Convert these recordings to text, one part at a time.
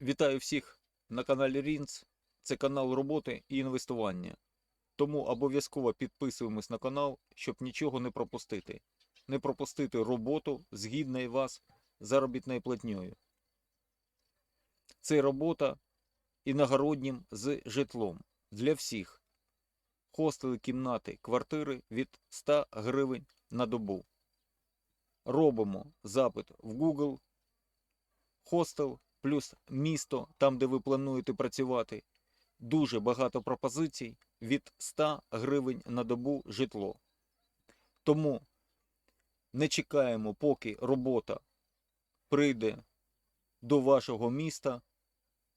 Вітаю всіх на каналі Рінц. Це канал роботи і інвестування. Тому обов'язково підписуємось на канал, щоб нічого не пропустити. Не пропустити роботу з гідною вас заробітною платньою. Це робота іногороднім з житлом для всіх. Хостели, кімнати, квартири від 100 гривень на добу. Робимо запит в Google, хостел плюс місто, там, де ви плануєте працювати. Дуже багато пропозицій від 100 гривень на добу житло. Тому не чекаємо, поки робота прийде до вашого міста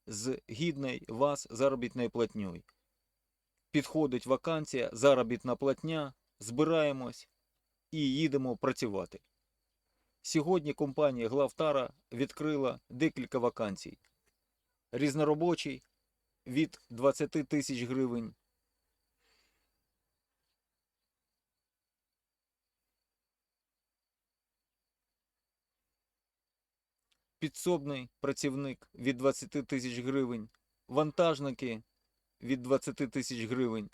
з гідною вас заробітною платньою. Підходить вакансія, заробітна платня, збираємось і їдемо працювати. Сьогодні компанія Главтара відкрила декілька вакансій. Різноробочий від 20 тисяч гривень. Підсобний працівник від 20 тисяч гривень. Вантажники від 20 тисяч гривень.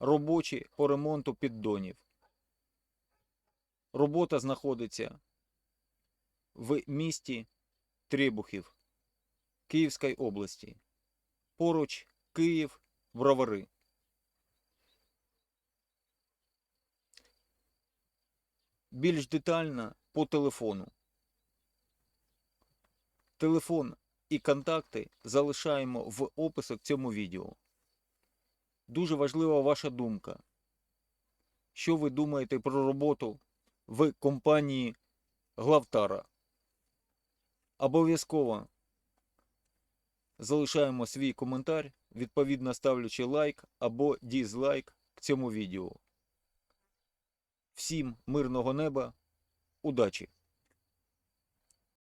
Робочі по ремонту піддонів. Робота знаходиться в місті Требухів Київської області. Поруч Київ, Бровари. Більш детально по телефону. Телефон і контакти залишаємо в описі к цьому відео. Дуже важлива ваша думка. Що ви думаєте про роботу в компанії Главтара? Обов'язково залишаємо свій коментар, відповідно ставлячи лайк або дізлайк к цьому відео. Всім мирного неба, удачі!